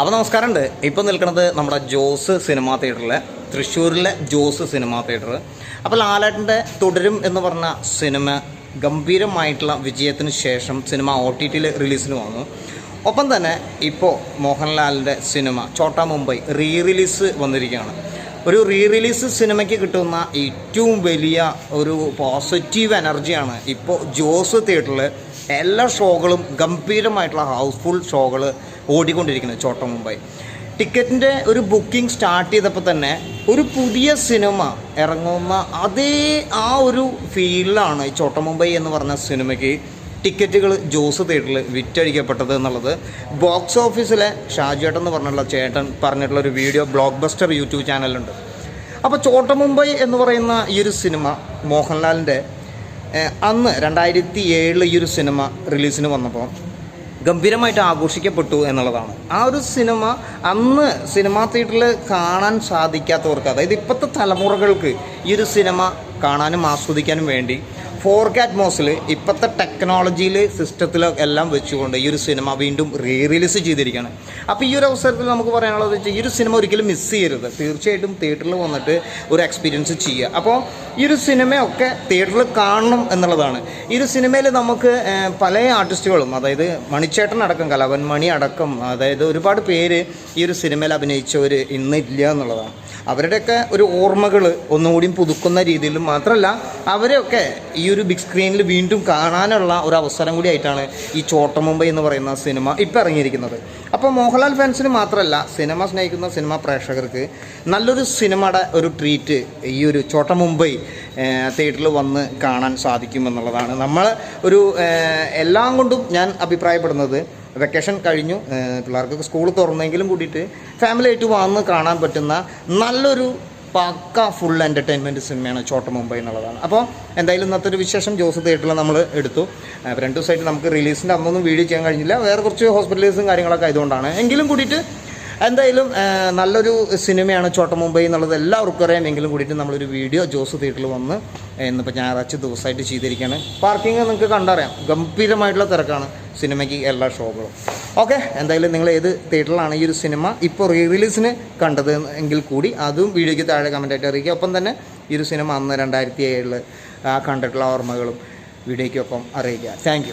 അപ്പോൾ നമസ്കാരമുണ്ട്. ഇപ്പോൾ നിൽക്കുന്നത് നമ്മുടെ ജോസ് സിനിമാ തിയേറ്ററിലെ തൃശ്ശൂരിലെ ജോസ് സിനിമാ തിയേറ്റർ. അപ്പോൾ ലാലേട്ടന്റെ തുടരും എന്ന് പറഞ്ഞ സിനിമ ഗംഭീരമായിട്ടുള്ള വിജയത്തിന് ശേഷം സിനിമ ഒ ടി ടിയിൽ റിലീസിന് വന്നു. ഒപ്പം തന്നെ ഇപ്പോൾ മോഹൻലാലിന്റെ cinema Chhota Mumbai re release വന്നിരിക്കുകയാണ്. ഒരു റീ റിലീസ് സിനിമയ്ക്ക് കിട്ടുന്ന ഏറ്റവും വലിയ ഒരു പോസിറ്റീവ് എനർജിയാണ് ഇപ്പോൾ ജോസ് തിയേറ്ററിൽ എല്ലാ ഷോകളും ഗംഭീരമായിട്ടുള്ള ഹൗസ്ഫുൾ ഷോകൾ ഓടിക്കൊണ്ടിരിക്കുന്നത് ചോട്ട മുംബൈ. ടിക്കറ്റിന്റെ ഒരു ബുക്കിംഗ് സ്റ്റാർട്ട് ചെയ്തപ്പോൾ തന്നെ ഒരു പുതിയ സിനിമ ഇറങ്ങുന്ന അതേ ആ ഒരു ഫീലിലാണ് ഈ ചോട്ട മുംബൈ എന്ന് പറഞ്ഞ സിനിമയ്ക്ക് ടിക്കറ്റുകൾ ജോസ് തിയേറ്ററിൽ വിറ്റഴിക്കപ്പെട്ടത് എന്നുള്ളത് ബോക്സ് ഓഫീസിലെ ഷാജേട്ടൻ എന്ന് പറഞ്ഞുള്ള ചേട്ടൻ പറഞ്ഞിട്ടുള്ള ഒരു വീഡിയോ ബ്ലോക്ക് ബസ്റ്റർ യൂട്യൂബ് ചാനലുണ്ട് അപ്പോൾ ചോട്ട മുംബൈ എന്ന് പറയുന്ന ഈ ഒരു സിനിമ മോഹൻലാലിന്റെ അന്ന് രണ്ടായിരത്തി ഏഴിൽ ഈ ഒരു സിനിമ റിലീസിന് വന്നപ്പോൾ ഗംഭീരമായിട്ട് ആഘോഷിക്കപ്പെട്ടു എന്നുള്ളതാണ്. ആ ഒരു സിനിമ അന്ന് സിനിമാ തിയേറ്ററിൽ കാണാൻ സാധിക്കാത്തവർക്ക് അതായത് ഇപ്പോഴത്തെ തലമുറകൾക്ക് ഈ ഒരു സിനിമ കാണാനും ആസ്വദിക്കാനും വേണ്ടി ഫോർ കെ അറ്റ്മോസിൽ ഇപ്പോഴത്തെ ടെക്നോളജിയിൽ സിസ്റ്റത്തിൽ എല്ലാം വെച്ചുകൊണ്ട് ഈ ഒരു സിനിമ വീണ്ടും റീ റിലീസ് ചെയ്തിരിക്കുകയാണ്. അപ്പോൾ ഈ ഒരു അവസരത്തിൽ നമുക്ക് പറയാനുള്ളത് വെച്ചാൽ ഈ ഒരു സിനിമ ഒരിക്കലും മിസ് ചെയ്യരുത്. തീർച്ചയായിട്ടും തിയേറ്ററിൽ വന്നിട്ട് ഒരു എക്സ്പീരിയൻസ് ചെയ്യുക. അപ്പോൾ ഈ ഒരു സിനിമയൊക്കെ തിയേറ്ററിൽ കാണണം എന്നുള്ളതാണ്. ഈ ഒരു സിനിമയിൽ നമുക്ക് പല ആർട്ടിസ്റ്റുകളും അതായത് മണിച്ചേട്ടൻ അടക്കം കലവൻ മണി അടക്കം അതായത് ഒരുപാട് പേര് ഈ ഒരു സിനിമയിൽ അഭിനയിച്ചവർ ഇന്നില്ല എന്നുള്ളതാണ്. അവരുടെയൊക്കെ ഒരു ഓർമ്മകൾ ഒന്നുകൂടി പുതുക്കുന്ന രീതിയിലും മാത്രമല്ല അവരെയൊക്കെ ഈ ഒരു ബിഗ് സ്ക്രീനിൽ വീണ്ടും കാണാനുള്ള ഒരു അവസരം കൂടി ആയിട്ടാണ് ഈ ചോട്ട മുംബൈ എന്ന് പറയുന്ന സിനിമ ഇപ്പോൾ ഇറങ്ങിയിരിക്കുന്നത്. അപ്പോൾ മോഹൻലാൽ ഫാൻസിന് മാത്രമല്ല സിനിമ സ്നേഹിക്കുന്ന സിനിമ പ്രേക്ഷകർക്ക് നല്ലൊരു സിനിമയുടെ ഒരു ട്രീറ്റ് ഈ ഒരു ചോട്ട മുംബൈ തിയേറ്ററിൽ വന്ന് കാണാൻ സാധിക്കുമെന്നുള്ളതാണ്. നമ്മൾ ഒരു എല്ലാം കൊണ്ടും ഞാൻ അഭിപ്രായപ്പെടുന്നത് വെക്കേഷൻ കഴിഞ്ഞു. പിള്ളേർക്കൊക്കെ സ്കൂൾ തുറന്നെങ്കിലും കൂടിയിട്ട് ഫാമിലി ആയിട്ട് വന്ന് കാണാൻ പറ്റുന്ന നല്ലൊരു പക്ക ഫുൾ എന്റർടൈൻമെന്റ് സിനിമയാണ് ചോട്ട മുംബൈ എന്നുള്ളതാണ്. അപ്പോൾ എന്തായാലും ഇന്നത്തെ ഒരു വിശേഷം ജോസ് തിയേറ്ററിൽ നമ്മൾ എടുത്തു. രണ്ട് ദിവസമായിട്ട് നമുക്ക് റിലീസിന്റെ അന്നൊന്നും വീഡിയോ ചെയ്യാൻ കഴിഞ്ഞില്ല. വേറെ കുറച്ച് ഹോസ്പിറ്റലൈസും കാര്യങ്ങളൊക്കെ ആയതുകൊണ്ടാണ്. എങ്കിലും കൂടിയിട്ട് എന്തായാലും നല്ലൊരു സിനിമയാണ് ചോട്ട മുംബൈ എന്നുള്ളത് എല്ലാവർക്കും അറിയാം. എങ്കിലും കൂടിയിട്ട് നമ്മളൊരു വീഡിയോ ജോസ് തിയേറ്ററിൽ വന്ന് ഇന്നിപ്പോൾ ഞായറാഴ്ച ദിവസമായിട്ട് ചെയ്തിരിക്കുകയാണ് പാർക്കിംഗ് നിങ്ങൾക്ക് കണ്ടറിയാം. ഗംഭീരമായിട്ടുള്ള തിരക്കാണ് സിനിമയ്ക്ക് എല്ലാ ഷോകളും. ഓക്കെ എന്തായാലും നിങ്ങൾ ഏത് തിയേറ്ററിലാണ് ഈ ഒരു സിനിമ ഇപ്പോൾ റീ റിലീസിന് കണ്ടത് എങ്കിൽ കൂടി അതും വീഡിയോയ്ക്ക് താഴെ കമന്റായിട്ട് അറിയിക്കുക. ഒപ്പം തന്നെ ഈ ഒരു സിനിമ അന്ന് രണ്ടായിരത്തി ഏഴിൽ കണ്ടിട്ടുള്ള ഓർമ്മകളും വീഡിയോയ്ക്കൊപ്പം അറിയിക്കുക. താങ്ക്